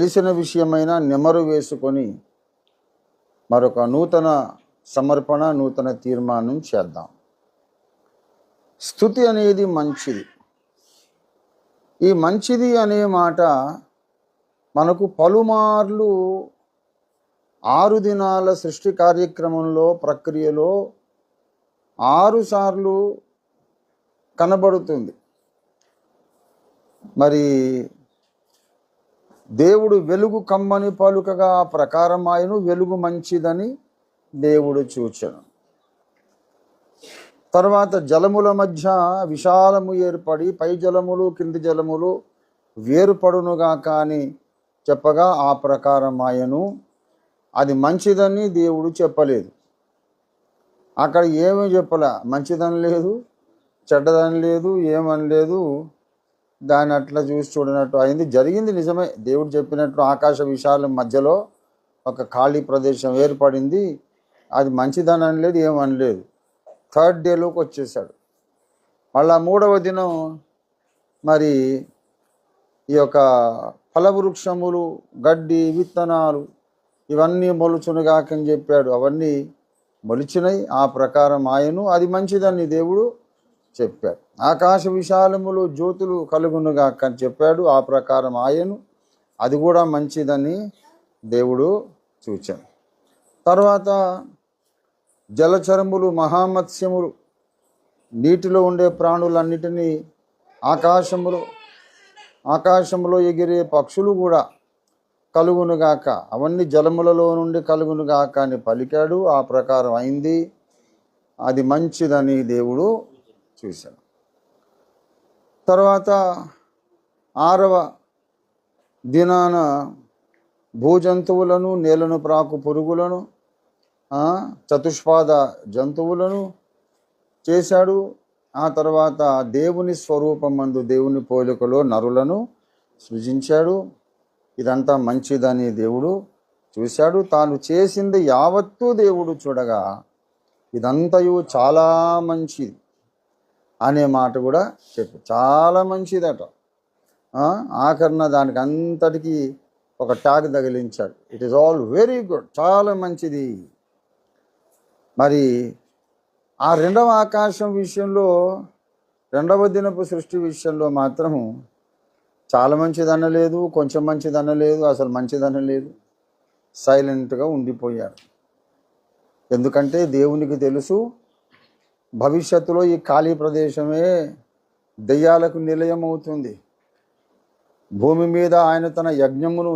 తెలిసిన విషయమైన నెమరు వేసుకొని మరొక నూతన సమర్పణ నూతన తీర్మానం చేద్దాం. స్థుతి అనేది మంచిది. ఈ మంచిది అనే మాట మనకు పలుమార్లు ఆరు దినాల సృష్టి కార్యక్రమంలో ప్రక్రియలో ఆరుసార్లు కనబడుతుంది. మరి దేవుడు వెలుగు కమ్మని పలుకగా ఆ ప్రకారం ఆయను వెలుగు మంచిదని దేవుడు చూచను. తర్వాత జలముల మధ్య విశాలము ఏర్పడి పై జలములు కింది జలములు వేరుపడునుగా కానీ చెప్పగా ఆ ప్రకారం ఆయను అది మంచిదని దేవుడు చెప్పలేదు. అక్కడ ఏమీ చెప్పలే మంచిదని లేదు చెడ్డదని లేదు ఏమని లేదు దాన్ని అట్లా చూసి చూడనట్టు అయింది. జరిగింది నిజమే. దేవుడు చెప్పినట్టు ఆకాశ విశాలం మధ్యలో ఒక ఖాళీ ప్రదేశం ఏర్పడింది. అది మంచిదని అనలేదు ఏమనలేదు థర్డ్ డేలోకి వచ్చేసాడు. మళ్ళా మూడవ దినం మరి ఈ యొక్క ఫలవృక్షములు గడ్డి విత్తనాలు ఇవన్నీ మొలుచునుగాకని చెప్పాడు. అవన్నీ మొలిచినాయి ఆ ప్రకారం ఆయను అది మంచిదని దేవుడు చెప్పాడు. ఆకాశ విశాలములు జ్యోతులు కలుగునుగాక అని చెప్పాడు. ఆ ప్రకారం ఆయను. అది కూడా మంచిదని దేవుడు చూచాడు తర్వాత జలచరములు మహామత్స్యములు నీటిలో ఉండే ప్రాణులన్నిటినీ ఆకాశములో ఆకాశంలో ఎగిరే పక్షులు కూడా కలుగునుగాక. అవన్నీ జలములలో నుండి కలుగునుగాక అని పలికాడు. ఆ ప్రకారం అయింది. అది మంచిదని దేవుడు చూశాడు తర్వాత ఆరవ దినాన భూజంతువులను నేలను ప్రాకు పురుగులను చతుష్పాద జంతువులను చేశాడు. ఆ తర్వాత దేవుని స్వరూపమందు దేవుని పోలికలో నరులను సృజించాడు. ఇదంతా మంచిదని దేవుడు చూశాడు. తాను చేసింది యావత్తూ దేవుడు చూడగా ఇదంతయు చాలా మంచిది. అనే మాట కూడా చెప్పు. చాలా మంచిదట. ఆఖరణ దానికి అంతటికీ ఒక tag తగిలించాడు. It is all very good చాలా మంచిది. మరి ఆ రెండవ ఆకాశం విషయంలో రెండవ దినపు సృష్టి విషయంలో మాత్రము చాలా మంచిది అనలేదు కొంచెం మంచిది అనలేదు అసలు మంచిది అనలేదు సైలెంట్గా ఉండిపోయారు. ఎందుకంటే దేవునికి తెలుసు భవిష్యత్తులో ఈ ఖాళీ ప్రదేశమే దెయ్యాలకు నిలయం అవుతుంది భూమి మీద ఆయన తన యజ్ఞమును